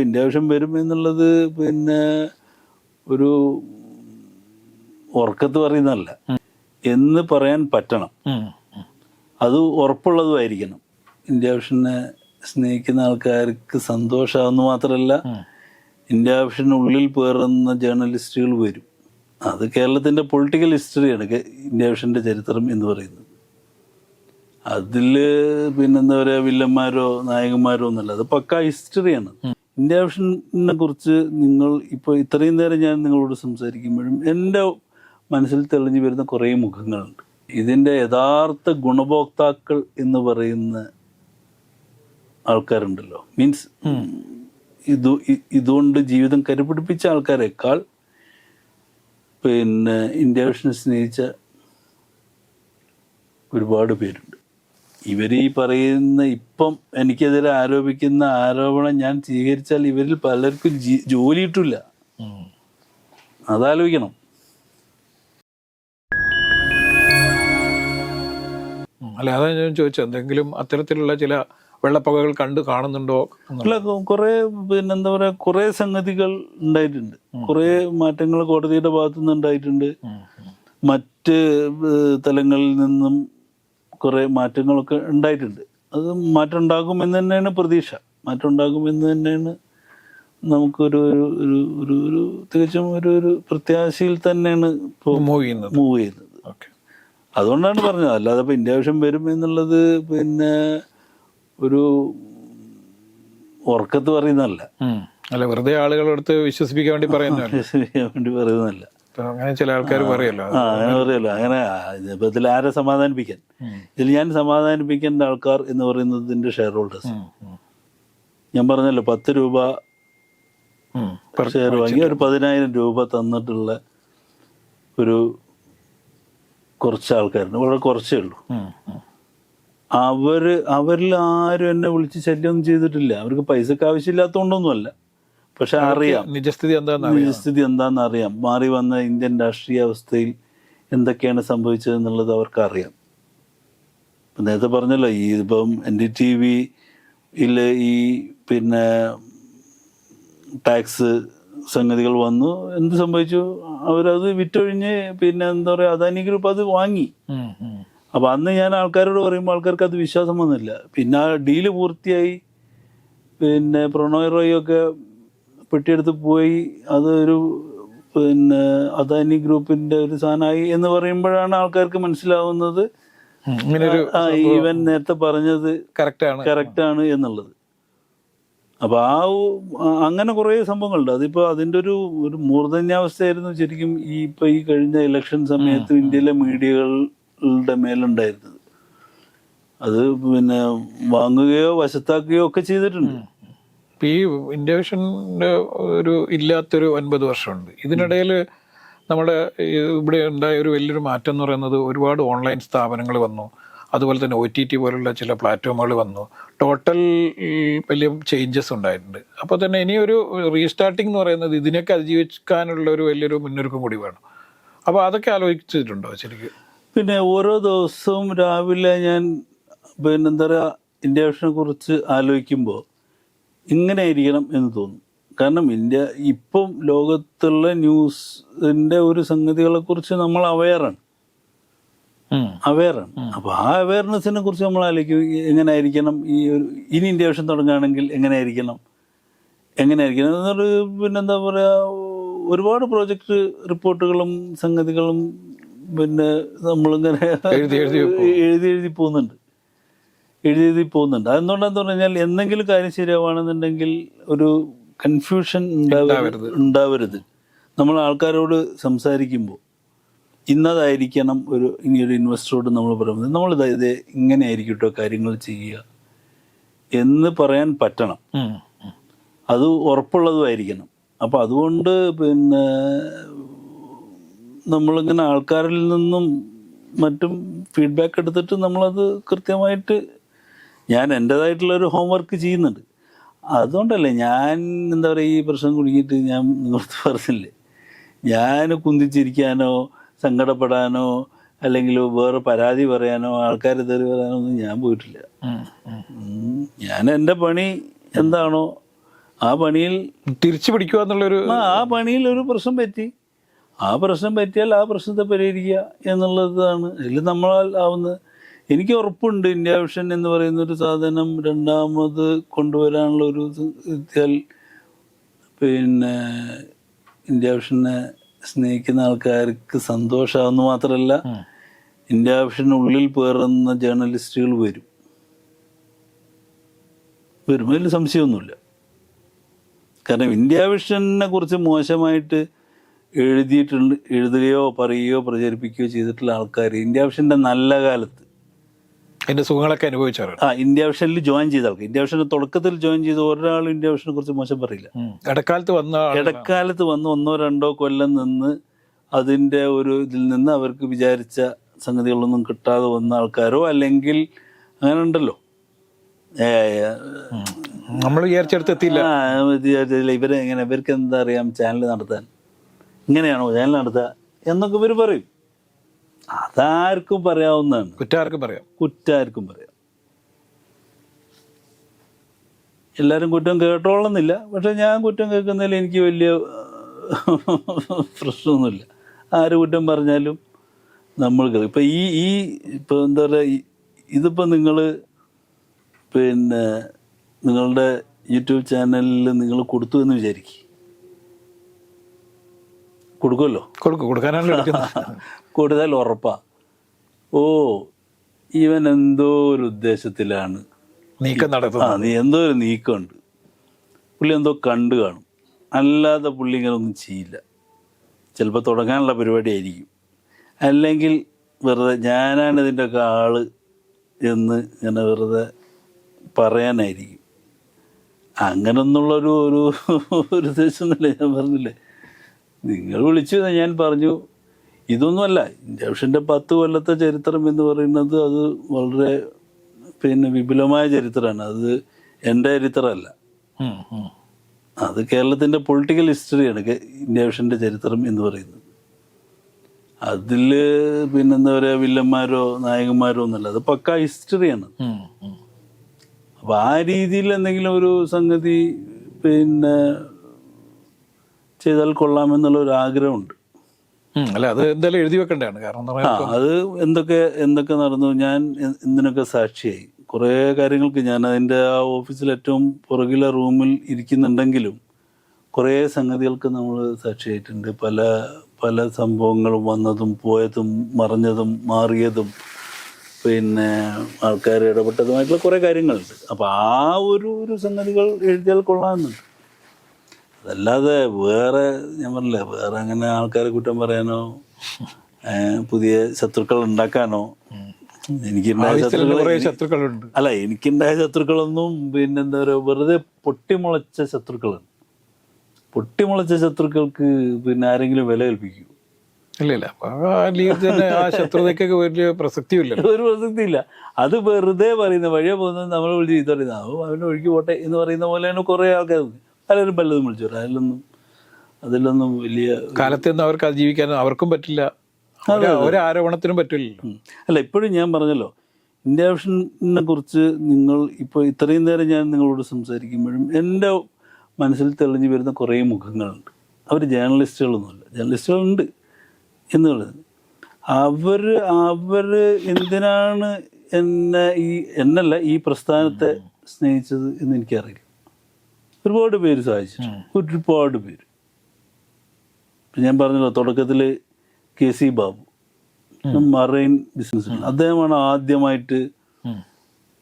India ആവശ്യം വരും എന്നുള്ളത് പിന്നെ ഒരു ഉറക്കത്ത് പറയുന്നതല്ല. എന്ന് പറയാൻ പറ്റണം. അത് ഉറപ്പുള്ളതുമായിരിക്കണം. ഇന്ത്യ വിഷനെ സ്നേഹിക്കുന്ന ആൾക്കാർക്ക് സന്തോഷമാകുന്നു മാത്രമല്ല ഇന്ത്യ ഉള്ളിൽ പേറുന്ന ജേർണലിസ്റ്റുകൾ വരും. അത് കേരളത്തിന്റെ പൊളിറ്റിക്കൽ ഹിസ്റ്ററിയാണ് കെ- ഇന്ത്യ വിഷന്റെ ചരിത്രം എന്ന് പറയുന്നത്. അതിൽ പിന്നെന്താ പറയുക വില്ലന്മാരോ നായകന്മാരോ ഒന്നുമല്ല. അത് പക്കാ ഹിസ്റ്ററിയാണ്. ഇന്ത്യ വിഷനെ കുറിച്ച് നിങ്ങൾ ഇപ്പോൾ ഇത്രയും നേരം ഞാൻ നിങ്ങളോട് സംസാരിക്കുമ്പോഴും എന്റെ മനസ്സിൽ തെളിഞ്ഞു വരുന്ന കുറേ മുഖങ്ങളുണ്ട്. ഇതിന്റെ യഥാർത്ഥ ഗുണഭോക്താക്കൾ എന്ന് പറയുന്ന ആൾക്കാരുണ്ടല്ലോ. മീൻസ് ഇത് ഇതുകൊണ്ട് ജീവിതം കരുപിടിപ്പിച്ച ആൾക്കാരെക്കാൾ പിന്നെ ഇന്ത്യ വിഷനെ സ്നേഹിച്ച ഒരുപാട് പേരുണ്ട്. ഇവർ ഈ പറയുന്ന ഇപ്പം എനിക്കെതിരെ ആരോപിക്കുന്ന ആരോപണം ഞാൻ സ്വീകരിച്ചാൽ ഇവരിൽ പലർക്കും ജോലി കിട്ടില്ല. അതാലോചിക്കണം അല്ല അതാ ഞാൻ ചോദിച്ചത് എന്തെങ്കിലും അത്തരത്തിലുള്ള ചില വെള്ളപ്പകകൾ കണ്ട് കാണുന്നുണ്ടോ. അല്ല കുറെ പിന്നെന്താ പറയാ കുറെ സംഗതികൾ ഉണ്ടായിട്ടുണ്ട് കുറെ മാറ്റങ്ങൾ കോടതിയുടെ ഭാഗത്തുനിന്ന് ഉണ്ടായിട്ടുണ്ട്. മറ്റ് തലങ്ങളിൽ നിന്നും കുറെ മാറ്റങ്ങളൊക്കെ ഉണ്ടായിട്ടുണ്ട്. അത് മാറ്റം ഉണ്ടാകുമെന്ന് തന്നെയാണ് പ്രതീക്ഷ. മാറ്റം ഉണ്ടാകുമെന്ന് തന്നെയാണ് നമുക്കൊരു ഒരു ഒരു ഒരു ഒരു തികച്ചും ഒരു ഒരു പ്രത്യാശയിൽ തന്നെയാണ് ഇപ്പോൾ മൂവ് ചെയ്യുന്നത്. മൂവ് ചെയ്യുന്നത്. ഓക്കെ അതുകൊണ്ടാണ് പറഞ്ഞത്. അല്ലാതെ ഇപ്പോൾ ഇന്ത്യ ആവശ്യം വരും എന്നുള്ളത് പിന്നെ ഒരു ഉറക്കത്ത് പറയുന്നതല്ല. അല്ല വെറുതെ ആളുകളുടെ അടുത്ത് വിശ്വസിപ്പിക്കാൻ വേണ്ടി പറയുന്നതല്ല. വിശ്വസിപ്പിക്കാൻ വേണ്ടി പറയുന്നതല്ല. അങ്ങനെ ചില ആൾക്കാർ പറയല്ലോ. ആ അങ്ങനെ പറയല്ലോ. അങ്ങനെ ഇതിൽ ആരെ സമാധാനിപ്പിക്കാൻ? ഇതിൽ ഞാൻ സമാധാനിപ്പിക്കേണ്ട ആൾക്കാർ എന്ന് പറയുന്നതിന്റെ ഷെയർ ഹോൾഡേഴ്സ്. ഞാൻ പറഞ്ഞല്ലോ പത്ത് രൂപ ഷെയർ വാങ്ങി ഒരു പതിനായിരം രൂപ തന്നിട്ടുള്ള ഒരു കുറച്ച് ആൾക്കാരുണ്ട്. വളരെ കുറച്ചേ ഉള്ളൂ. അവർ അവരിൽ ആരും എന്നെ വിളിച്ച് ശല്യമൊന്നും ചെയ്തിട്ടില്ല. അവർക്ക് പൈസക്ക് ആവശ്യമില്ലാത്തതുകൊണ്ടൊന്നുമല്ല. പക്ഷെ അറിയാം. നിജസ്ഥിതി എന്താണെന്ന് നിജസ്ഥിതി സ്ഥിതി എന്താണെന്ന് അറിയാം. മാറി വന്ന ഇന്ത്യൻ രാഷ്ട്രീയ അവസ്ഥയിൽ എന്തൊക്കെയാണ് സംഭവിച്ചത് എന്നുള്ളത് അവർക്ക് അറിയാം നേരത്തെ പറഞ്ഞല്ലോ ഈ ഇപ്പം എൻ ഡി ടി വിയിൽ ഈ പിന്നെ ടാക്സ് സംഗതികൾ വന്നു. എന്ത് സംഭവിച്ചു? അവരത് വിറ്റൊഴിഞ്ഞ് പിന്നെ എന്താ പറയുക അദാനി ഗ്രൂപ്പ് അത് വാങ്ങി. ഉം. അന്ന് ഞാൻ ആൾക്കാരോട് പറയുമ്പോൾ ആൾക്കാർക്ക് അത് വിശ്വാസം വന്നില്ല. പിന്നെ ആ ഡീൽ പൂർത്തിയായി. പിന്നെ പ്രണോയ് റോയ് ഒക്കെ പെട്ടിയെടുത്ത് പോയി അതൊരു പിന്നെ അദാനി ഗ്രൂപ്പിന്റെ ഒരു സാധനമായി എന്ന് പറയുമ്പോഴാണ് ആൾക്കാർക്ക് മനസ്സിലാവുന്നത്. ഇവൻ നേരത്തെ പറഞ്ഞത് കറക്റ്റ് ആണ് എന്നുള്ളത്. അപ്പൊ ആ- അങ്ങനെ കുറേ സംഭവങ്ങളുണ്ട്. അതിപ്പോ അതിന്റെ ഒരു ഒരു മൂർധന്യാവസ്ഥയായിരുന്നു ശരിക്കും ഈ ഇപ്പൊ ഈ കഴിഞ്ഞ ഇലക്ഷൻ സമയത്ത് ഇന്ത്യയിലെ മീഡിയകളുടെ മേലുണ്ടായിരുന്നത്. അത് പിന്നെ വാങ്ങുകയോ വശത്താക്കുകയോ ഒക്കെ ചെയ്തിട്ടുണ്ട്. ഇപ്പൊ ഈ ഇന്ത്യ ഒരു ഇല്ലാത്തൊരു ഒൻപത് വർഷമുണ്ട്. ഇതിനിടയിൽ നമ്മുടെ ഇവിടെ ഉണ്ടായ ഒരു വലിയൊരു മാറ്റം എന്ന് പറയുന്നത് ഒരുപാട് ഓൺലൈൻ സ്ഥാപനങ്ങൾ വന്നു. അതുപോലെ തന്നെ ഒ ടി ടി പോലുള്ള ചില പ്ലാറ്റ്ഫോമുകൾ വന്നു. ടോട്ടൽ വലിയ ചേഞ്ചസ് ഉണ്ടായിട്ടുണ്ട്. അപ്പോൾ തന്നെ ഇനിയൊരു റീസ്റ്റാർട്ടിംഗ് എന്ന് പറയുന്നത് ഇതിനൊക്കെ അതിജീവിക്കാനുള്ള ഒരു വലിയൊരു മുന്നൊരുക്കം കൂടി വേണം. അപ്പോൾ അതൊക്കെ ആലോചിച്ചിട്ടുണ്ടോ ശരിക്കും? പിന്നെ ഓരോ ദിവസവും രാവിലെ ഞാൻ പിന്നെ എന്താ പറയുക ഇന്ത്യ കുറിച്ച് ആലോചിക്കുമ്പോൾ ഇങ്ങനെ ആയിരിക്കണം എന്ന് തോന്നും. കാരണം ഇന്ത്യ ഇപ്പം ലോകത്തുള്ള ന്യൂസിന്റെ ഒരു സംഗതികളെ കുറിച്ച് നമ്മൾ അവെയറാണ് അവയറാണ് അപ്പോൾ ആ അവയർനെസ്സിനെ കുറിച്ച് നമ്മൾ ആലോചിക്കും. എങ്ങനെ ആയിരിക്കണം ഈ ഒരു ഇനി ഇന്ത്യ വിഷൻ തുടങ്ങുകയാണെങ്കിൽ എങ്ങനെ ആയിരിക്കണം എങ്ങനെ ആയിരിക്കണം എന്നൊരു പിന്നെന്താ പറയുക ഒരുപാട് പ്രോജക്റ്റ് റിപ്പോർട്ടുകളും സംഗതികളും പിന്നെ നമ്മളിങ്ങനെ എഴുതി എഴുതി പോകുന്നുണ്ട്. എഴുതി പോകുന്നുണ്ട്. അതെന്തുകൊണ്ടാന്ന് പറഞ്ഞാൽ എന്തെങ്കിലും കാര്യം ശരിയാവുകയാണെന്നുണ്ടെങ്കിൽ ഒരു കൺഫ്യൂഷൻ ഉണ്ടാവരുത് ഉണ്ടാവരുത്. നമ്മൾ ആൾക്കാരോട് സംസാരിക്കുമ്പോൾ ഇന്നതായിരിക്കണം ഒരു ഇനി ഒരു ഇൻവെസ്റ്ററോട് നമ്മൾ പറയുന്നത്. നമ്മൾ ഇത് ഇങ്ങനെ ആയിരിക്കും കേട്ടോ കാര്യങ്ങൾ ചെയ്യുക എന്ന് പറയാൻ പറ്റണം. അത് ഉറപ്പുള്ളതുമായിരിക്കണം അപ്പം അതുകൊണ്ട് പിന്നെ നമ്മളിങ്ങനെ ആൾക്കാരിൽ നിന്നും മറ്റും ഫീഡ്ബാക്ക് എടുത്തിട്ട് നമ്മളത് കൃത്യമായിട്ട് ഞാൻ എന്റെതായിട്ടുള്ള ഒരു ഹോംവർക്ക് ചെയ്യുന്നുണ്ട്. അതുകൊണ്ടല്ലേ ഞാൻ എന്താ പറയുക ഈ പ്രശ്നം കുടുങ്ങിയിട്ട് ഞാൻ നിങ്ങളടുത്ത് പറഞ്ഞില്ലേ? ഞാൻ കുന്തിച്ചിരിക്കാനോ സങ്കടപ്പെടാനോ അല്ലെങ്കിൽ വേറെ പരാതി പറയാനോ ആൾക്കാർ തെറി പറയാനോ ഒന്നും ഞാൻ പോയിട്ടില്ല. ഞാൻ എന്റെ പണി എന്താണോ ആ പണിയിൽ തിരിച്ചു പിടിക്കുക എന്നുള്ളൊരു ആ പണിയിൽ ഒരു പ്രശ്നം പറ്റി. ആ പ്രശ്നം പറ്റിയാൽ ആ പ്രശ്നത്തെ പരിഹരിക്കുക എന്നുള്ളതാണ്. അതിൽ നമ്മളാൽ ആവുന്നത് എനിക്ക് ഉറപ്പുണ്ട്. ഇന്ത്യ വിഷൻ എന്ന് പറയുന്ന ഒരു സാധനം രണ്ടാമത് കൊണ്ടുവരാനുള്ള ഒരു എത്തിയാൽ പിന്നെ ഇന്ത്യ വിഷനെ സ്നേഹിക്കുന്ന ആൾക്കാർക്ക് സന്തോഷമാവുന്ന മാത്രമല്ല ഇന്ത്യ വിഷനുള്ളിൽ പേറുന്ന ജേർണലിസ്റ്റുകൾ വരും. വരും. അതിൽ സംശയമൊന്നുമില്ല. കാരണം ഇന്ത്യ വിഷനെ കുറിച്ച് മോശമായിട്ട് എഴുതിയിട്ടുണ്ട് എഴുതുകയോ പറയുകയോ പ്രചരിപ്പിക്കുകയോ ചെയ്തിട്ടുള്ള ആൾക്കാർ ഇന്ത്യ വിഷന്റെ നല്ല കാലത്ത് അതിന്റെ സുഖങ്ങളൊക്കെ അനുഭവിച്ചവരാണ്. ആ ഇന്ത്യ വിഷനിൽ ജോയിൻ ചെയ്ത ആൾക്ക് ഇന്ത്യ വിഷന്റെ തുടക്കത്തിൽ ജോയിൻ ചെയ്ത ഒരാൾ ഇന്ത്യ വിഷനെ കുറിച്ച് മോശം പറയില്ല. ഇടക്കാലത്ത് വന്ന. ഇടക്കാലത്ത് വന്ന് ഒന്നോ രണ്ടോ കൊല്ലം നിന്ന് അതിന്റെ ഒരു ഇതിൽ നിന്ന് അവർക്ക് വിചാരിച്ച സംഗതികളൊന്നും കിട്ടാതെ വന്ന ആൾക്കാരോ അല്ലെങ്കിൽ അങ്ങനെ ഉണ്ടല്ലോ. നമ്മൾ വിചാരിച്ചെടുത്ത് എത്തിയില്ല. ഇവർ എങ്ങനെ ഇവർക്ക് എന്താ അറിയാം ചാനൽ നടത്താൻ? ഇങ്ങനെയാണോ ചാനൽ നടത്തുക എന്നൊക്കെ ഇവർ പറയും. അതാർക്കും പറയാവുന്നതാണ്. കുറ്റാർക്കും പറയാം. കുറ്റാർക്കും പറയാം. എല്ലാവരും കുറ്റം കേട്ടോളുന്നില്ല. പക്ഷെ ഞാൻ കുറ്റം കേൾക്കുന്നതിൽ എനിക്ക് വലിയ പ്രശ്നമൊന്നുമില്ല. ആര് കുറ്റം പറഞ്ഞാലും നമ്മൾ കേൾക്കും. ഇപ്പം ഈ ഈ ഇപ്പം എന്താ പറയുക ഇതിപ്പോൾ നിങ്ങൾ പിന്നെ നിങ്ങളുടെ യൂട്യൂബ് ചാനലിൽ നിങ്ങൾ കൊടുത്തു എന്ന് വിചാരിക്കും. കൊടുക്കുമല്ലോ? കൊടുക്കും കൊടുക്കാനാണല്ലോ കൂടുതൽ ഉറപ്പാ. ഓ ഇവൻ എന്തോ ഒരു ഉദ്ദേശത്തിലാണ്. നീക്കം ആ നടത്തുന്നത് നീ എന്തോ ഒരു നീക്കമുണ്ട്. പുള്ളി എന്തോ കണ്ടു കാണും. അല്ലാതെ പുള്ളി ഇങ്ങനെ ഒന്നും ചെയ്യില്ല. ചിലപ്പോൾ തുടങ്ങാനുള്ള പരിപാടി ആയിരിക്കും. അല്ലെങ്കിൽ വെറുതെ ഞാനാണ് ഇതിന്റെയൊക്കെ ആൾ എന്ന് ഇങ്ങനെ വെറുതെ പറയാനായിരിക്കും. അങ്ങനൊന്നുള്ളൊരു ഒരു ഒരു ഉദ്ദേശമൊന്നുമില്ല ഞാൻ പറഞ്ഞില്ലേ. നിങ്ങൾ വിളിച്ചു ഞാൻ പറഞ്ഞു. ഇതൊന്നുമല്ല ജംഷന്റെ പത്ത് കൊല്ലത്തെ ചരിത്രം എന്ന് പറയുന്നത് അത് വളരെ പിന്നെ വിപുലമായ ചരിത്രമാണ്. അത് എന്റെ ചരിത്രമല്ല. അത് കേരളത്തിന്റെ പൊളിറ്റിക്കൽ ഹിസ്റ്ററിയാണ് കെ- ഇന്ത്യ വിഷന്റെ ചരിത്രം എന്ന് പറയുന്നത്. അതിൽ പിന്നെന്താ പറയുക വില്ലന്മാരോ നായകന്മാരോ ഒന്നുമല്ല. അത് പക്ക ഹിസ്റ്ററിയാണ്. അപ്പോൾ ആ രീതിയിൽ എന്തെങ്കിലും ഒരു സംഗതി പിന്നെ ചെയ്താൽ കൊള്ളാമെന്നുള്ള ഒരു ആഗ്രഹമുണ്ട് അല്ല അത് എന്തായാലും എഴുതി വെക്കേണ്ടതാണ്. കാരണം അത് എന്തൊക്കെ എന്തൊക്കെ നടന്നു ഞാൻ എന്തിനൊക്കെ സാക്ഷിയായി. കുറേ കാര്യങ്ങൾക്ക് ഞാൻ അതിന്റെ ആ ഓഫീസിൽ ഏറ്റവും പുറകിലെ റൂമിൽ ഇരിക്കുന്നുണ്ടെങ്കിലും കുറേ സംഗതികൾക്ക് നമ്മൾ സാക്ഷിയായിട്ടുണ്ട്. പല പല സംഭവങ്ങളും വന്നതും പോയതും മറിഞ്ഞതും മാറിയതും. പിന്നെ ആൾക്കാർ ഇടപെട്ടതുമായിട്ടുള്ള കുറേ കാര്യങ്ങളുണ്ട്. അപ്പോൾ ആ ഒരു ഒരു സംഗതികൾ എഴുതിയാൽ കൊള്ളാമെന്നുണ്ട്. അതല്ലാതെ വേറെ ഞാൻ പറഞ്ഞില്ല വേറെ അങ്ങനെ ആൾക്കാരെ കുറ്റം പറയാനോ പുതിയ ശത്രുക്കൾ ഉണ്ടാക്കാനോ എനിക്കുണ്ടായ ശത്രുക്കൾ ശത്രുക്കളുണ്ട്. അല്ല എനിക്കുണ്ടായ ശത്രുക്കളൊന്നും പിന്നെന്താ പറയുക വെറുതെ പൊട്ടിമുളച്ച ശത്രുക്കളാണ്. പൊട്ടിമുളച്ച ശത്രുക്കൾക്ക് പിന്നെ ആരെങ്കിലും വില കൽപ്പിക്കൂ ഇല്ല ഇല്ല. അപ്പൊ ആ ശത്രുതയ്ക്കൊക്കെ വലിയ ഒരു പ്രസക്തിയില്ല. അത് വെറുതെ പറയുന്ന വഴിയെ പോകുന്നത്. നമ്മൾ വിളിച്ച് ചെയ്ത് പറയുന്നത് അവൻ ഒഴുകി പോട്ടെ എന്ന് പറയുന്ന പോലെ തന്നെ കുറേ ആൾക്കാർ പലരും പലതും വിളിച്ചു അതിലൊന്നും അതിലൊന്നും വലിയ കാലത്തൊന്നും അവർക്ക് അവർക്ക് അതിജീവിക്കാൻ അവർക്കും പറ്റില്ല. ഒരു- ആരോപണത്തിനും പറ്റില്ലല്ലോ. അല്ല ഇപ്പോഴും ഞാൻ പറഞ്ഞല്ലോ ഇന്ത്യ വിഷനെ കുറിച്ച് നിങ്ങൾ ഇപ്പോൾ ഇത്രയും നേരം ഞാൻ നിങ്ങളോട് സംസാരിക്കുമ്പോഴും എന്റെ മനസ്സിൽ തെളിഞ്ഞു വരുന്ന കുറേ മുഖങ്ങളുണ്ട്. അവർ ജേർണലിസ്റ്റുകളൊന്നുമല്ല. ജേർണലിസ്റ്റുകളുണ്ട് എന്നുള്ളത്. അവർ അവർ എന്തിനാണ് എന്നെ ഈ എന്നല്ല ഈ പ്രസ്ഥാനത്തെ സ്നേഹിച്ചത് എന്ന് എനിക്കറിയില്ല. ഒരുപാട് പേര് സഹായിച്ചിട്ടുണ്ട് ഒരുപാട് പേര്. ഞാൻ പറഞ്ഞല്ലോ തുടക്കത്തിൽ K C Babu marine business അദ്ദേഹമാണ് ആദ്യമായിട്ട്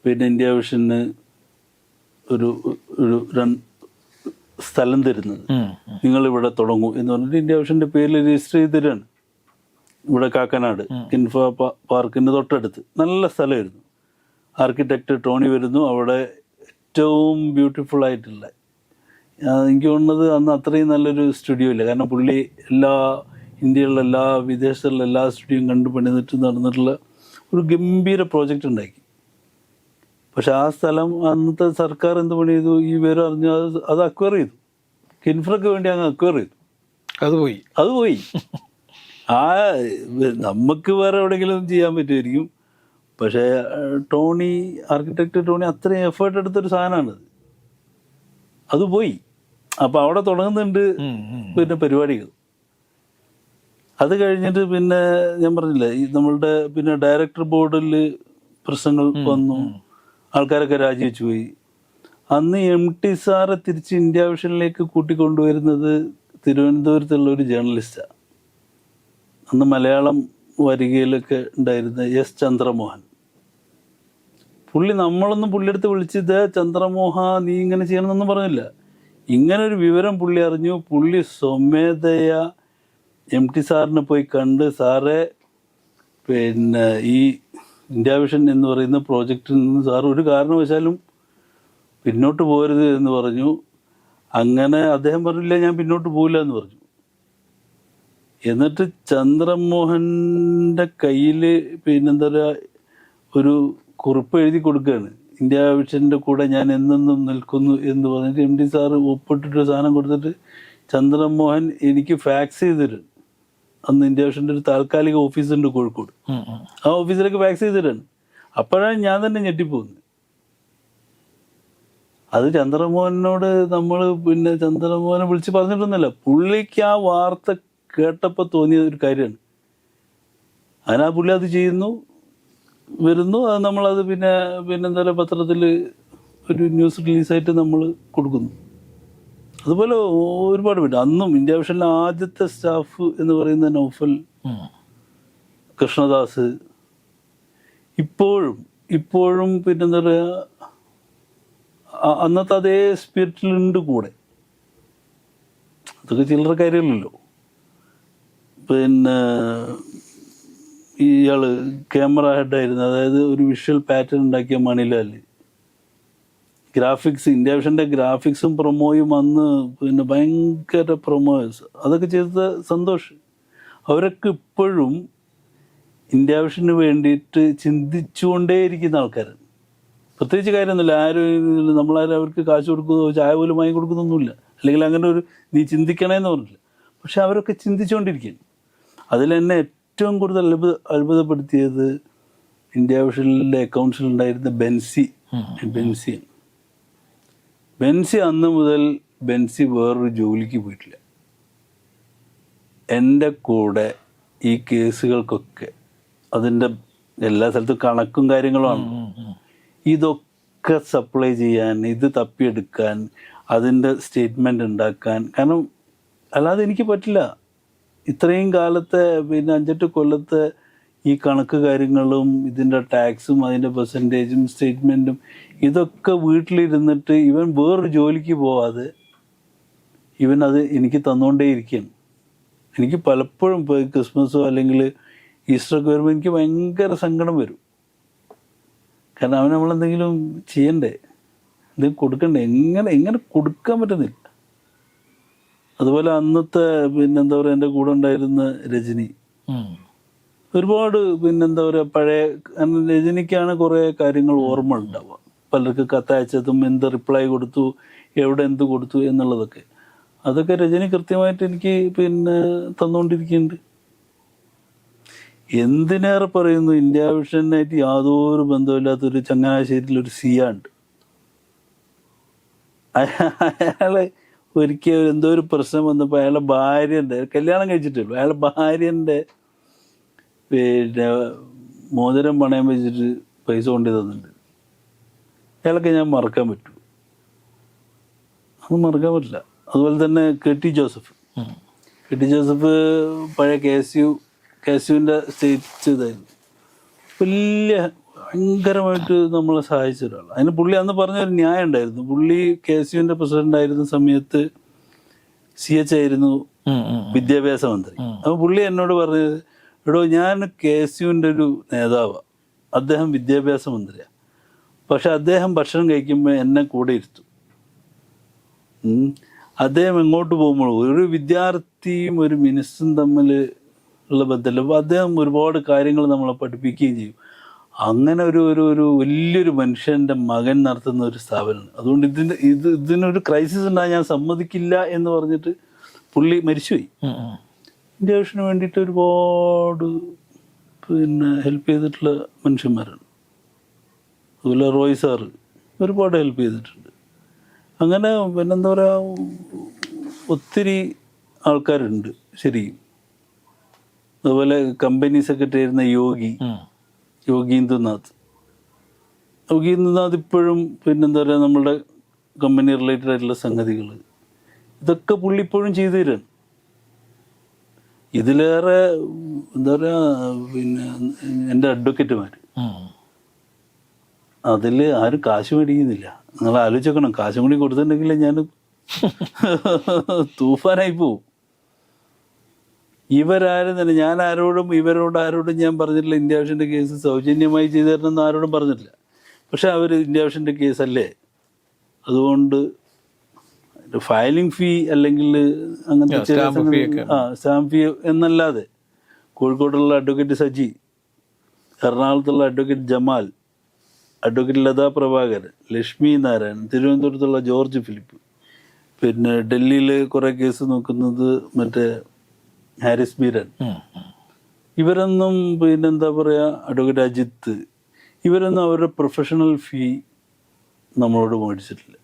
പിന്നെ ഇന്ത്യ വിഷന് ഒരു ഒരു രൺ- സ്ഥലം തരുന്നത്. ഇവിടെ തുടങ്ങൂ എന്ന് പറഞ്ഞിട്ട് ഇന്ത്യ വിഷന്റെ പേരിൽ രജിസ്റ്റർ ചെയ്ത് തരാണ് ഇവിടെ കാക്കനാട് കിൻഫ പാർക്കിന് പാർക്കിന്റെ തൊട്ടടുത്ത്. നല്ല സ്ഥലമായിരുന്നു. ആർക്കിടെക്ട് ടോണി വരുന്നു. അവിടെ ഏറ്റവും ബ്യൂട്ടിഫുൾ ആയിട്ടുള്ള എനിക്ക് തോന്നുന്നത് അന്ന് അത്രയും നല്ലൊരു സ്റ്റുഡിയോ ഇല്ല. കാരണം പുള്ളി എല്ലാ ഇന്ത്യയിലുള്ള എല്ലാ വിദേശത്തുള്ള എല്ലാ സ്റ്റുഡിയോയും കണ്ടു പണിതിട്ട് നടന്നിട്ടുള്ള ഒരു ഗംഭീര പ്രോജക്റ്റ് ഉണ്ടാക്കി. പക്ഷെ ആ സ്ഥലം അന്നത്തെ സർക്കാർ എന്ത് പണി ചെയ്തു? ഈ വിവരം അറിഞ്ഞു അത് അത് അക്വയർ ചെയ്തു. കിൻഫ്രക്ക് വേണ്ടി അങ്ങ് അക്വയർ ചെയ്തു. അത് പോയി. അത് പോയി. ആ നമുക്ക് വേറെ എവിടെയെങ്കിലും ചെയ്യാൻ പറ്റുമായിരിക്കും. പക്ഷേ ടോണി ആർക്കിടെക്ട് ടോണി അത്രയും എഫേർട്ട് എടുത്തൊരു സാധനമാണിത്. അത് പോയി. അപ്പോൾ അവിടെ തുടങ്ങുന്നുണ്ട്. പിന്നെ പരിപാടികൾ. അത് കഴിഞ്ഞിട്ട് പിന്നെ ഞാൻ പറഞ്ഞില്ലേ ഈ നമ്മളുടെ പിന്നെ ഡയറക്ടർ ബോർഡിൽ പ്രശ്നങ്ങൾ വന്നു. ആൾക്കാരൊക്കെ രാജിവെച്ചു പോയി. അന്ന് എം ടി സാറെ തിരിച്ച് ഇന്ത്യ വിഷനിലേക്ക് കൂട്ടിക്കൊണ്ടുവരുന്നത് തിരുവനന്തപുരത്തുള്ള ഒരു ജേർണലിസ്റ്റാണ് അന്ന് മലയാളം വരികയിലൊക്കെ ഉണ്ടായിരുന്ന എസ് ചന്ദ്രമോഹൻ. പുള്ളി നമ്മളൊന്നും പുള്ളിയെടുത്ത് വിളിച്ചത് ചന്ദ്രമോഹ നീ ഇങ്ങനെ ചെയ്യണമെന്നൊന്നും പറഞ്ഞില്ല. ഇങ്ങനെ ഒരു വിവരം പുള്ളി അറിഞ്ഞു. പുള്ളി സ്വമേധയ എം ടി സാറിനെ പോയി കണ്ട് സാറേ പിന്നെ ഈ ഇന്ത്യ വിഷൻ എന്ന് പറയുന്ന പ്രോജക്റ്റിൽ നിന്ന് സാർ ഒരു കാരണവശാലും പിന്നോട്ട് പോരുത് എന്ന് പറഞ്ഞു. അങ്ങനെ അദ്ദേഹം പറഞ്ഞില്ല ഞാൻ പിന്നോട്ട് പോകില്ല എന്ന് പറഞ്ഞു. എന്നിട്ട് ചന്ദ്രമോഹന്റെ കയ്യിൽ പിന്നെന്താ പറയുക ഒരു കുറിപ്പ് എഴുതി കൊടുക്കുകയാണ് ഇന്ത്യ വിഷന്റെ കൂടെ ഞാൻ എന്നെന്നും നിൽക്കുന്നു എന്ന് പറഞ്ഞിട്ട് എം ഡി സാറ് ഒപ്പിട്ടിട്ട് സാധനം കൊടുത്തിട്ട് ചന്ദ്രമോഹൻ എനിക്ക് ഫാക്സ് ചെയ്തിട്ട് അന്ന് ഇന്ത്യ വിഷന്റെ ഒരു താൽക്കാലിക ഓഫീസുണ്ട് കോഴിക്കോട്. ആ ഓഫീസിലേക്ക് ഫാക്സ് ചെയ്തിട്ടുണ്ട് അപ്പോഴാണ് ഞാൻ തന്നെ ഞെട്ടിപ്പോകുന്നത്. അത് ചന്ദ്രമോഹനോട് നമ്മൾ പിന്നെ ചന്ദ്രമോഹനെ വിളിച്ച് പറഞ്ഞിട്ടൊന്നുമല്ല. പുള്ളിക്ക് ആ വാർത്ത കേട്ടപ്പോൾ തോന്നിയ ഒരു കാര്യമാണ്. അതിനാ പുള്ളി അത് ചെയ്യുന്നു. വരുന്നു. അത് നമ്മളത് പിന്നെ പിന്നെ എന്താ പറയുക പത്രത്തിൽ ഒരു ന്യൂസ് റിലീസായിട്ട് നമ്മൾ കൊടുക്കുന്നു. അതുപോലെ ഒരുപാട് പേര് അന്നും ഇന്ത്യ വിഷനിലെ ആദ്യത്തെ സ്റ്റാഫ് എന്ന് പറയുന്ന നൗഫൽ കൃഷ്ണദാസ് ഇപ്പോഴും ഇപ്പോഴും പിന്നെന്താ പറയുക അന്നത്തെ അതേ സ്പിരിറ്റിലുണ്ട് കൂടെ. അതൊക്കെ ചില്ലറ കാര്യമല്ലല്ലോ. പിന്നെ ഇയാൾ ക്യാമറ ഹെഡായിരുന്നു അതായത് ഒരു വിഷ്വൽ പാറ്റേൺ ഉണ്ടാക്കിയ മണിലാൽ ഗ്രാഫിക്സ് ഇന്ത്യ ഗ്രാഫിക്സും പ്രൊമോയും അന്ന് പിന്നെ ഭയങ്കര പ്രൊമോസ് അതൊക്കെ ചെയ്ത സന്തോഷ്. അവരൊക്കെ ഇപ്പോഴും ഇന്ത്യ വിഷന് വേണ്ടിയിട്ട് ചിന്തിച്ചുകൊണ്ടേയിരിക്കുന്ന ആൾക്കാരാണ്. പ്രത്യേകിച്ച് കാര്യമൊന്നുമില്ല. ആരും നമ്മളാരും അവർക്ക് കാശ് കൊടുക്കുന്നോ ചായ പോലും വാങ്ങി കൊടുക്കുന്നൊന്നുമില്ല. അല്ലെങ്കിൽ അങ്ങനെ ഒരു നീ ചിന്തിക്കണേന്ന് പറഞ്ഞില്ല പക്ഷെ അവരൊക്കെ ചിന്തിച്ചുകൊണ്ടിരിക്കുകയാണ്. അതിൽ എന്നെ ഏറ്റവും കൂടുതൽ അത്ഭുത അത്ഭുതപ്പെടുത്തിയത് ഇന്ത്യ വിഷനിലെ അക്കൗണ്ട്സിൽ ഉണ്ടായിരുന്ന ബെൻസി. ബെൻസിയാണ് ബെൻസി. അന്ന് മുതൽ ബെൻസി വേറൊരു ജോലിക്ക് പോയിട്ടില്ല. എന്റെ കൂടെ ഈ കേസുകൾക്കൊക്കെ അതിന്റെ എല്ലാ സ്ഥലത്തും കണക്കും കാര്യങ്ങളുമാണ്. ഇതൊക്കെ സപ്ലൈ ചെയ്യാൻ ഇത് തപ്പിയെടുക്കാൻ അതിന്റെ സ്റ്റേറ്റ്മെന്റ് ഉണ്ടാക്കാൻ കാരണം അല്ലാതെ എനിക്ക് പറ്റില്ല. ഇത്രയും കാലത്തെ പിന്നെ അഞ്ചെട്ട് കൊല്ലത്തെ ഈ കണക്ക് കാര്യങ്ങളും ഇതിന്റെ ടാക്സും അതിന്റെ പെർസെന്റേജും സ്റ്റേറ്റ്മെന്റും ഇതൊക്കെ വീട്ടിലിരുന്നിട്ട് ഇവൻ വേറൊരു ജോലിക്ക് പോവാതെ ഇവൻ അത് എനിക്ക് തന്നുകൊണ്ടേ ഇരിക്കും എനിക്ക് പലപ്പോഴും ഇപ്പോൾ ക്രിസ്മസോ അല്ലെങ്കിൽ ഈസ്റ്ററൊക്കെ വരുമ്പോൾ എനിക്ക് ഭയങ്കര സങ്കടം വരും. കാരണം അവൻ നമ്മളെന്തെങ്കിലും ചെയ്യണ്ടേ? എന്തെങ്കിലും കൊടുക്കണ്ടേ? എങ്ങനെ എങ്ങനെ കൊടുക്കാൻ പറ്റുന്നില്ല? അതുപോലെ അന്നത്തെ പിന്നെന്താ പറയുക എന്റെ കൂടെ ഉണ്ടായിരുന്ന രജനി. ഒരുപാട് പിന്നെന്താ പറയുക പഴയ രജനിക്കാണ് കുറേ കാര്യങ്ങൾ ഓർമ്മ ഉണ്ടാവുക. പലർക്ക് കത്തയച്ചതും എന്ത് റിപ്ലൈ കൊടുത്തു എവിടെ എന്ത് കൊടുത്തു എന്നുള്ളതൊക്കെ. അതൊക്കെ രജനി കൃത്യമായിട്ട് എനിക്ക് പിന്നെ തന്നുകൊണ്ടിരിക്കുന്നുണ്ട് എന്തിനേറെ പറയുന്നു ഇന്ത്യ വിഷനായിട്ട് യാതൊരു ബന്ധമില്ലാത്തൊരു ചങ്ങനാശ്ശേരിയിലൊരു സിയാണ്ട് അയാളെ ഒരിക്കൽ എന്തോ ഒരു പ്രശ്നം വന്നപ്പോൾ അയാളെ ഭാര്യന്റെ കല്യാണം കഴിച്ചിട്ടുള്ളൂ അയാളെ ഭാര്യന്റെ പിന്നെ മോതിരം പണയം വെച്ചിട്ട് പൈസ കൊണ്ടു തന്നിട്ടുണ്ട്. അയാളൊക്കെ ഞാൻ മറക്കാൻ പറ്റൂ. അത് മറക്കാൻ പറ്റില്ല. അതുപോലെ തന്നെ കെ ടി ജോസഫ്. കെട്ടി കെ ടി ജോസഫ് പഴയ K S U K S യുവിന്റെ state ഇതായിരുന്നു. വലിയ ഭയങ്കരമായിട്ട് നമ്മളെ സഹായിച്ച ഒരാൾ അതിന് പുള്ളി അന്ന് പറഞ്ഞ ഒരു ന്യായം ഉണ്ടായിരുന്നു. പുള്ളി കെ എസ് യുവിന്റെ പ്രസിഡന്റ് ആയിരുന്ന സമയത്ത് സി എച്ച് ആയിരുന്നു. വിദ്യാഭ്യാസ മന്ത്രി. അപ്പൊ പുള്ളി എന്നോട് പറഞ്ഞത് എടോ ഞാൻ കെ എസ് യുവിന്റെ ഒരു നേതാവാണ് അദ്ദേഹം വിദ്യാഭ്യാസ മന്ത്രിയാണ് പക്ഷെ അദ്ദേഹം ഭക്ഷണം കഴിക്കുമ്പോൾ എന്നെ കൂടെ ഇരുത്തും. അദ്ദേഹം എങ്ങോട്ട് പോകുമ്പോൾ ഒരു വിദ്യാർത്ഥിയും ഒരു മിനിസ്റ്ററും തമ്മിൽ ഉള്ള ബന്ധമില്ല. അപ്പോൾ അദ്ദേഹം ഒരുപാട് കാര്യങ്ങൾ നമ്മളെ പഠിപ്പിക്കുകയും ചെയ്യും. അങ്ങനെ ഒരു ഒരു ഒരു വലിയൊരു മനുഷ്യന്റെ മകൻ നടത്തുന്ന ഒരു സ്ഥാപനമാണ്. അതുകൊണ്ട് ഇതിന് ഇത് ഇതിനൊരു ക്രൈസിസ് ഉണ്ടാകാൻ ഞാൻ സമ്മതിക്കില്ല എന്ന് പറഞ്ഞിട്ട് പുള്ളി മരിച്ചുപോയി. ഇന്ത്യ വിഷന് വേണ്ടിയിട്ട് ഒരുപാട് പിന്നെ ഹെൽപ്പ് ചെയ്തിട്ടുള്ള മനുഷ്യന്മാരാണ് അതുപോലെ റോയ് സാറ് ഒരുപാട് ഹെൽപ്പ് ചെയ്തിട്ടുണ്ട്. അങ്ങനെ പിന്നെന്താ പറയുക ഒത്തിരി ആൾക്കാരുണ്ട് ശരിക്കും. അതുപോലെ കമ്പനി സെക്രട്ടറി ആയിരുന്ന യോഗി. യോഗീന്ദ്രനാഥ്. യോഗീന്ദ്രനാഥ് ഇപ്പോഴും പിന്നെന്താ പറയുക നമ്മുടെ കമ്പനി റിലേറ്റഡ് ആയിട്ടുള്ള സംഗതികൾ ഇതൊക്കെ പുള്ളി ഇപ്പോഴും ചെയ്തു തരാണ്. ഇതിലേറെ എന്താ പറയുക പിന്നെ എന്റെ അഡ്വക്കേറ്റുമാർ. അതിൽ ആരും കാശ് മേടിക്കുന്നില്ല. നിങ്ങൾ ആലോചിക്കണം കാശും കൂടി കൊടുത്തിട്ടുണ്ടെങ്കിൽ ഞാൻ തൂഫാനായി പോവും. ഇവരാരും തന്നെ ഞാൻ ആരോടും ഇവരോട് ആരോടും ഞാൻ പറഞ്ഞിട്ടില്ല. ഇന്ത്യ വിഷന്റെ കേസ് സൗജന്യമായി ചെയ്തു തരണമെന്ന് ആരോടും പറഞ്ഞിട്ടില്ല. പക്ഷെ അവർ ഇന്ത്യ വിഷന്റെ കേസല്ലേ? അതുകൊണ്ട് ഫയലിംഗ് ഫീ അല്ലെങ്കിൽ അങ്ങനത്തെ. ആ സ്റ്റാമ്പ് ഫീ എന്നല്ലാതെ കോഴിക്കോടുള്ള അഡ്വക്കേറ്റ് സജി എറണാകുളത്തുള്ള അഡ്വക്കേറ്റ് ജമാൽ അഡ്വക്കേറ്റ് ലതാ പ്രഭാകർ ലക്ഷ്മി നാരായണൻ തിരുവനന്തപുരത്തുള്ള ജോർജ് ഫിലിപ്പ്. പിന്നെ ഡൽഹിയിൽ കുറേ കേസ് നോക്കുന്നത് മറ്റേ ഹാരിസ് ബീരൻ. ഇവരൊന്നും പിന്നെ പിന്നെന്താ പറയുക അഡ്വക്കേറ്റ് അജിത്ത് ഇവരൊന്നും അവരുടെ പ്രൊഫഷണൽ ഫീ നമ്മളോട് മേടിച്ചിട്ടില്ല.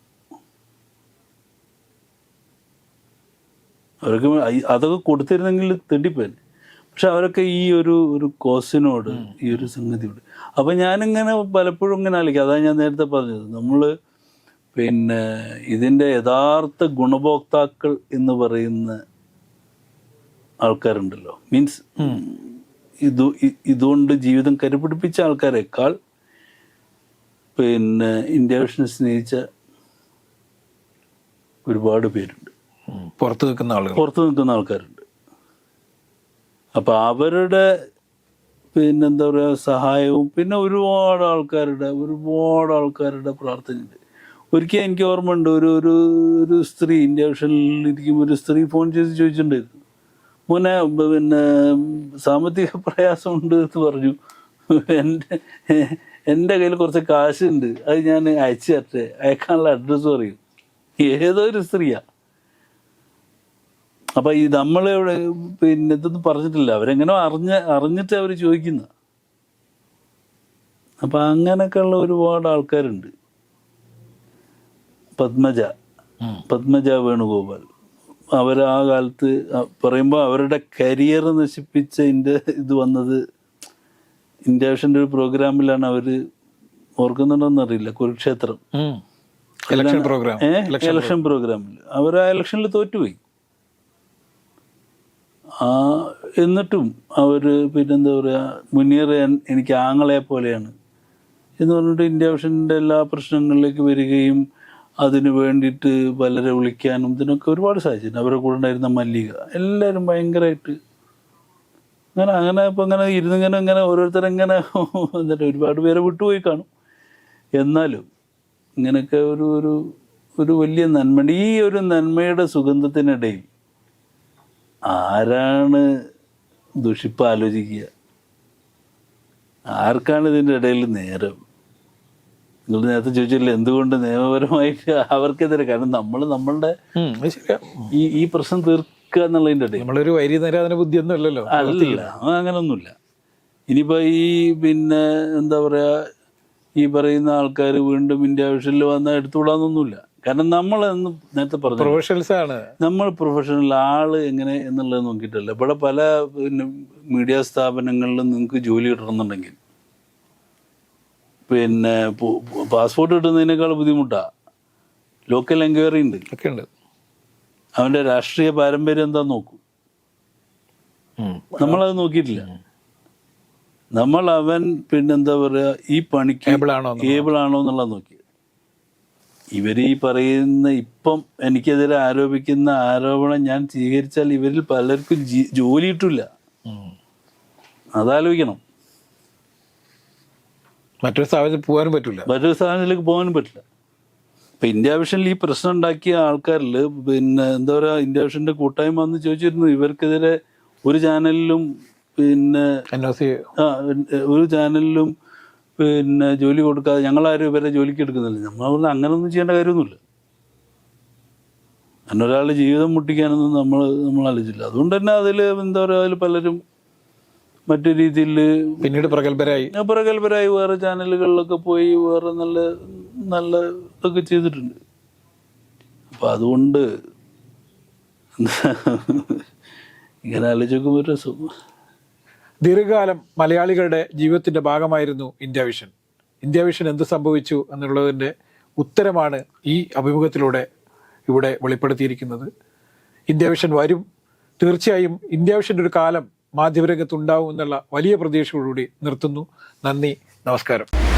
അവർക്ക് അതൊക്കെ കൊടുത്തിരുന്നെങ്കിൽ തെണ്ടിപ്പോയി പക്ഷെ അവരൊക്കെ ഈ ഒരു ഒരു കോസിനോട് ഈ ഒരു സംഗതിയോട്. അപ്പം ഞാനിങ്ങനെ പലപ്പോഴും ഇങ്ങനെ ആലോചിക്കും. അതാണ് ഞാൻ നേരത്തെ പറഞ്ഞത്. നമ്മൾ പിന്നെ ഇതിന്റെ യഥാർത്ഥ ഗുണഭോക്താക്കൾ എന്ന് പറയുന്ന ആൾക്കാരുണ്ടല്ലോ. മീൻസ് ഇത് ഇതുകൊണ്ട് ജീവിതം കരുപിടിപ്പിച്ച ആൾക്കാരെക്കാൾ പിന്നെ ഇന്ത്യ വിഷനെ സ്നേഹിച്ച ഒരുപാട് പേരുണ്ട്. പുറത്തു പുറത്ത് നിൽക്കുന്ന ആളുകൾ. പുറത്തു നിൽക്കുന്ന ആൾക്കാരുണ്ട്. അപ്പം അവരുടെ പിന്നെന്താ പറയുക സഹായവും പിന്നെ ഒരുപാട് ആൾക്കാരുടെ ഒരുപാട് ആൾക്കാരുടെ പ്രാർത്ഥനയുണ്ട്. ഒരിക്കൽ എനിക്ക് ഓർമ്മയുണ്ട് ഒരു ഒരു ഒരു സ്ത്രീ ഇന്ത്യ വിഷനിൽ ഇരിക്കുമ്പോൾ ഒരു സ്ത്രീ ഫോൺ ചെയ്ത് ചോദിച്ചിട്ടുണ്ടായിരുന്നു. മോനെ പിന്നെ സാമ്പത്തിക പ്രയാസമുണ്ട് എന്ന് പറഞ്ഞു. എന്റെ എന്റെ കയ്യിൽ കുറച്ച് കാശുണ്ട്. അത് ഞാൻ അയച്ചു തരട്ടെ. അയക്കാനുള്ള അഡ്രസ്സ് പറയും. ഏതോ ഒരു സ്ത്രീയാ. അപ്പൊ ഈ നമ്മളിവിടെ പിന്നെ ഇതൊന്നും പറഞ്ഞിട്ടില്ല. അവരെങ്ങനെ അറിഞ്ഞ അറിഞ്ഞിട്ട് അവർ ചോദിക്കുന്ന. അപ്പൊ അങ്ങനെയൊക്കെയുള്ള ഒരുപാട് ആൾക്കാരുണ്ട്. പത്മജ. പത്മജ വേണുഗോപാൽ. അവർ ആ കാലത്ത് പറയുമ്പോൾ അവരുടെ കരിയർ നശിപ്പിച്ച ഇന്ത്യ ഇത് വന്നത് ഇന്ത്യ ഒരു പ്രോഗ്രാമിലാണ് അവർ ഓർക്കുന്നുണ്ടോന്ന് അറിയില്ല കുരുക്ഷേത്രം. ഇലക്ഷൻ പ്രോഗ്രാം ഇലക്ഷൻ പ്രോഗ്രാമിൽ അവർ ആ ഇലക്ഷനിൽ തോറ്റുപോയി. ആ എന്നിട്ടും അവർ പിന്നെന്താ പറയുക മുന്നേറിയാൻ എനിക്ക് ആങ്ങളെ പോലെയാണ് എന്ന് പറഞ്ഞിട്ട് ഇന്ത്യ വിഷന്റെ എല്ലാ പ്രശ്നങ്ങളിലേക്ക് വരികയും അതിന് വേണ്ടിയിട്ട് പലരെ വിളിക്കാനും ഇതിനൊക്കെ ഒരുപാട് സാധിച്ചിട്ടുണ്ട്. അവരുടെ കൂടെ ഉണ്ടായിരുന്ന മല്ലിക. എല്ലാവരും ഭയങ്കരമായിട്ട് അങ്ങനെ അങ്ങനെ ഇപ്പം ഇങ്ങനെ ഇരുന്നിങ്ങനെ ഇങ്ങനെ ഓരോരുത്തരെങ്ങനെ എന്നിട്ട് ഒരുപാട് പേരെ വിട്ടുപോയി കാണും. എന്നാലും ഇങ്ങനെയൊക്കെ ഒരു ഒരു ഒരു വലിയ നന്മ ഈ ഒരു നന്മയുടെ സുഗന്ധത്തിനിടയിൽ ആരാണ് ദുഷിപ്പ് ആലോചിക്കുക ആർക്കാണ് ഇതിന്റെ ഇടയിൽ നേരം? നിങ്ങൾ നേരത്തെ ചോദിച്ചില്ല എന്തുകൊണ്ട് നിയമപരമായിട്ട് അവർക്കെതിരെ? കാരണം നമ്മൾ നമ്മളുടെ ഈ ഈ പ്രശ്നം തീർക്കുക എന്നുള്ളതിന്റെ നമ്മളൊരു വൈരി നിരാധന ബുദ്ധിയൊന്നും അല്ലല്ലോ അല്ല അങ്ങനൊന്നുമില്ല. ഇനിയിപ്പോൾ ഈ പിന്നെ എന്താ പറയുക ഈ പറയുന്ന ആൾക്കാർ വീണ്ടും ഇന്ത്യ വിഷനിൽ വന്നാൽ എടുത്തുവിടാന്നൊന്നുമില്ല. കാരണം നമ്മൾ എന്ന് നേരത്തെ പറഞ്ഞു പ്രൊഫഷണൽസ് ആണ്. നമ്മൾ പ്രൊഫഷണൽ ആൾ എങ്ങനെ എന്നുള്ളത് നോക്കിയിട്ടല്ല. ഇവിടെ പല പിന്നെ മീഡിയ സ്ഥാപനങ്ങളിലും നിങ്ങൾക്ക് ജോലി കിട്ടണമെന്നുണ്ടെങ്കിൽ പിന്നെ പാസ്പോർട്ട് കിട്ടുന്നതിനേക്കാൾ ബുദ്ധിമുട്ടാണ് ലോക്കൽ എൻക്വയറി ഉണ്ട്. ഒക്കെ ഉണ്ട് അവന്റെ രാഷ്ട്രീയ പാരമ്പര്യം എന്താ നോക്കും. നമ്മളത് നോക്കിയിട്ടില്ല. നമ്മൾ അവൻ പിന്നെന്താ പറയുക ഈ പണിക്ക് കേബിൾ ആണോ എന്നുള്ള ഏബിൾ ആണോ എന്നുള്ളത് നോക്കി. ഇവർ ഈ പറയുന്ന ഇപ്പം എനിക്കെതിരെ ആരോപിക്കുന്ന ആരോപണം ഞാൻ സ്വീകരിച്ചാൽ ഇവരിൽ പലർക്കും ജോലി കിട്ടില്ല അതാലോചിക്കണം. മറ്റൊരു സ്ഥാപനത്തിൽ പോകാനും പറ്റില്ല. മറ്റൊരു സ്ഥാപനത്തിലേക്ക് പോകാനും പറ്റില്ല. ഇപ്പൊ ഇന്ത്യ വിഷനിൽ ഈ പ്രശ്നം ഉണ്ടാക്കിയ ആൾക്കാരിൽ പിന്നെ എന്താ പറയാ ഇന്ത്യ വിഷന്റെ കൂട്ടായ്മ എന്ന് ചോദിച്ചിരുന്നു. ഇവർക്കെതിരെ ഒരു ചാനലിലും പിന്നെ ആ ഒരു ചാനലിലും പിന്നെ ജോലി കൊടുക്കാതെ ഞങ്ങളാരും ഇവരെ ജോലിക്ക് എടുക്കുന്നില്ല. നമ്മൾ അങ്ങനെയൊന്നും അങ്ങനൊന്നും ചെയ്യേണ്ട കാര്യമൊന്നുമില്ല. അങ്ങനെ ഒരാളുടെ ജീവിതം മുട്ടിക്കാനൊന്നും നമ്മൾ നമ്മൾ ആലോചിച്ചില്ല. അതുകൊണ്ട് തന്നെ അതിൽ എന്താ പറയുക അതിൽ പലരും മറ്റു രീതിയിൽ പിന്നീട് പ്രഗത്ഭരായി. പ്രഗത്ഭരായി വേറെ ചാനലുകളിലൊക്കെ പോയി വേറെ നല്ല നല്ല ഇതൊക്കെ ചെയ്തിട്ടുണ്ട്. അപ്പം അതുകൊണ്ട് ഇങ്ങനെ ആലോചിക്കുമ്പോൾ രസം. ദീർഘകാലം മലയാളികളുടെ ജീവിതത്തിന്റെ ഭാഗമായിരുന്നു ഇന്ത്യ വിഷൻ. ഇന്ത്യ വിഷൻ എന്ത് സംഭവിച്ചു എന്നുള്ളതിന്റെ ഉത്തരമാണ് ഈ അഭിമുഖത്തിലൂടെ ഇവിടെ വെളിപ്പെടുത്തിയിരിക്കുന്നത്. ഇന്ത്യ വിഷൻ വരും. തീർച്ചയായും ഇന്ത്യ വിഷന്റെ ഒരു കാലം മാധ്യമരംഗത്ത് ഉണ്ടാവും എന്നുള്ള വലിയ പ്രതീക്ഷയോടുകൂടി നിർത്തുന്നു. നന്ദി നമസ്കാരം.